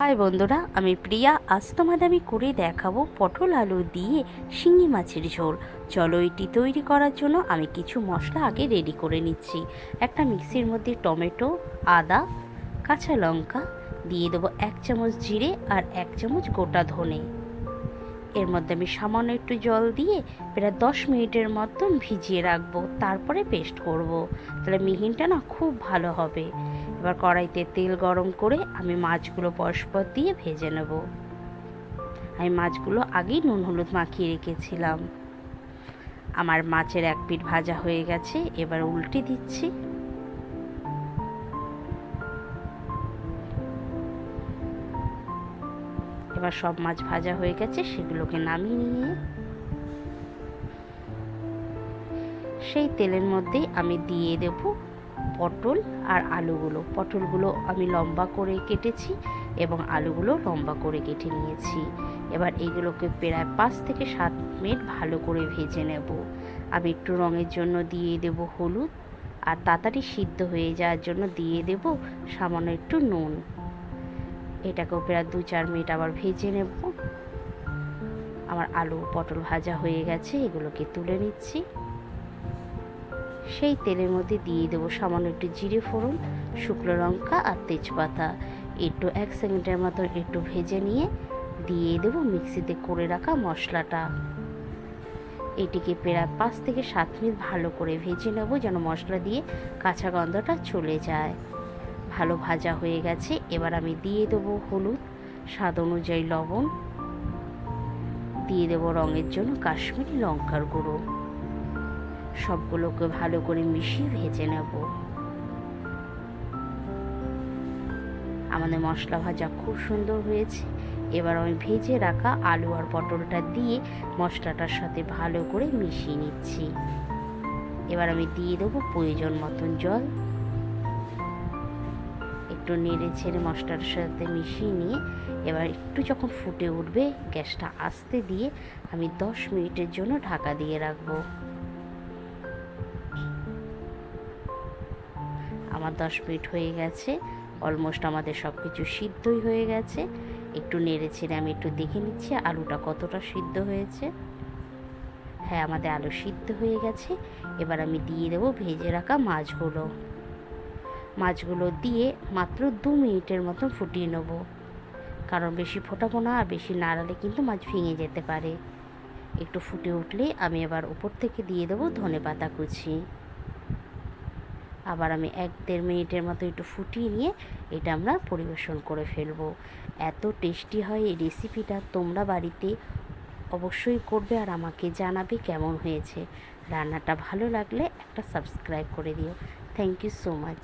High বন্ধুরা, আমি প্রিয়া। আজ তোমাদের আমি করে দেখাবো পটল আলু দিয়ে শিঙি মাছের ঝোল। চলো এটি তৈরি করার জন্য আমি কিছু মশলা আগে রেডি করে নিচ্ছি। একটা মিক্সির মধ্যে টমেটো, আদা, কাঁচা লঙ্কা দিয়ে দেবো এক চামচ জিরে আর এক চামচ গোটা ধনে। এর মধ্যে আমি সামান্য একটু জল দিয়ে প্রায় দশ মিনিটের মতন ভিজিয়ে রাখব। তারপরে পেস্ট করব। তাহলে মিহিনটা না খুব ভালো হবে। এবার কড়াইতে তেল গরম করে আমি মাছগুলো পরস্পর দিয়ে ভেজে নেব। আমি মাছগুলো আগেই নুন হলুদ মাখিয়ে রেখেছিলাম। আমার মাছের এক পিঠ ভাজা হয়ে গেছে, এবার উল্টে দিচ্ছি। এবার সব মাছ ভাজা হয়ে গেছে, সেগুলোকে নামিয়ে নিয়ে সেই তেলের মধ্যেই আমি দিয়ে দেব পটল আর আলুগুলো। পটলগুলো আমি লম্বা করে কেটেছি এবং আলুগুলো লম্বা করে কেটে নিয়েছি। এবার এইগুলোকে প্রায় পাঁচ থেকে সাত মিনিট ভালো করে ভেজে নেব। আমি একটু রঙের জন্য দিয়ে দেব হলুদ আর তাড়াতাড়ি সিদ্ধ হয়ে যাওয়ার জন্য দিয়ে দেব সামান্য একটু নুন। এটাকেও প্রায় দু চার মিনিট আবার ভেজে নেব। আমার আলু পটল ভাজা হয়ে গেছে, এগুলোকে তুলে নিচ্ছি। সেই তেলের মধ্যে দিয়ে দেবো সামান্য একটু জিরে ফোড়ন, শুকনো লঙ্কা আর তেজপাতা। একটু এক সেকেন্ডের মতো একটু ভেজে নিয়ে দিয়ে দেবো মিক্সিতে করে রাখা মশলাটা। এটিকে প্রায় পাঁচ থেকে সাত মিনিট ভালো করে ভেজে নেব যেন মশলা দিয়ে কাঁচা গন্ধটা চলে যায়। ভালো ভাজা হয়ে গেছে, এবার আমি দিয়ে দেবো হলুদ, স্বাদ অনুযায়ী লবণ। দিয়ে দেবো রঙের জন্য কাশ্মীরি লঙ্কার গুঁড়ো। সবগুলোকে ভালো করে মিশিয়ে ভেজে নেব। আমাদের মশলা ভাজা খুব সুন্দর হয়েছে। এবার আমি ভেজে রাখা আলু আর পটলটা দিয়ে মশলাটার সাথে ভালো করে মিশিয়ে নিচ্ছি। এবার আমি দিয়ে দেবো প্রয়োজন মতন জল। একটু নেড়ে ছেড়ে মশলার সাথে মিশিয়ে নিয়ে এবার একটু যখন ফুটে উঠবে, গ্যাসটা আস্তে দিয়ে আমি দশ মিনিটের জন্য ঢাকা দিয়ে রাখব। আমার দশ মিনিট হয়ে গেছে। অলমোস্ট আমাদের সব কিছু সিদ্ধই হয়ে গেছে। একটু নেড়ে আমি একটু দেখে নিচ্ছি আলুটা কতটা সিদ্ধ হয়েছে। হ্যাঁ আমাদের আলু সিদ্ধ হয়ে গেছে। এবার আমি দিয়ে দেবো ভেজে রাখা মাছগুলো। মাছগুলো দিয়ে মাত্র দু মিনিটের মতন ফুটিয়ে নেব। কারণ বেশি ফোটাবো না আর বেশি নাড়ালে কিন্তু মাছ ভেঙে যেতে পারে। একটু ফুটে উঠলে আমি এবার উপর থেকে দিয়ে দেবো ধনে পাতা কুচি। আবার আমি এক দেড় মিনিটের মতো একটু ফুটিয়ে নিয়ে এটা আমরা পরিবেশন করে ফেলব। এত টেস্টি হয় এই রেসিপিটা তোমরা বাড়িতে অবশ্যই করবে আর আমাকে জানাবে কেমন হয়েছে। রান্নাটা ভালো লাগলে একটা সাবস্ক্রাইব করে দিও। Thank you so much